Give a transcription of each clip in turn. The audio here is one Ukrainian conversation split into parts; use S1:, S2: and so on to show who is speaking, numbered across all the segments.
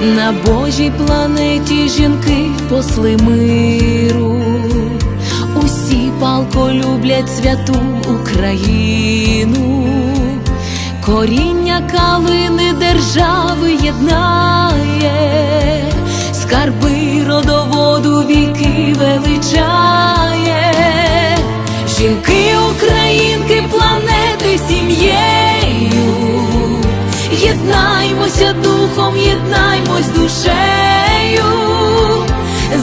S1: На Божій планеті жінки посли миру, усі палко люблять святу Україну, коріння калини держави єднає, скарби родоводу віки величає, жінки, українки, планети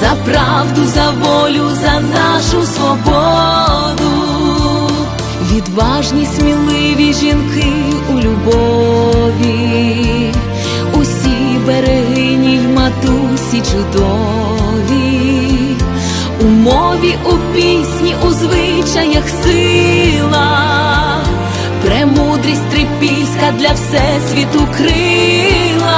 S1: за правду, за волю, за нашу свободу, відважні, сміливі жінки у любові, усі берегині й матусі чудові, у мові, у пісні, у звичаях сила. Премудрість трипільська для всесвіту крила,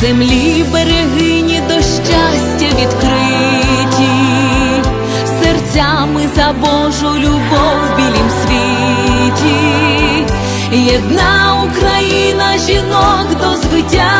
S1: землі берегині до щастя відкриті, серцями за Божу любов в білім світі, єдна Україна жінок до звитяги,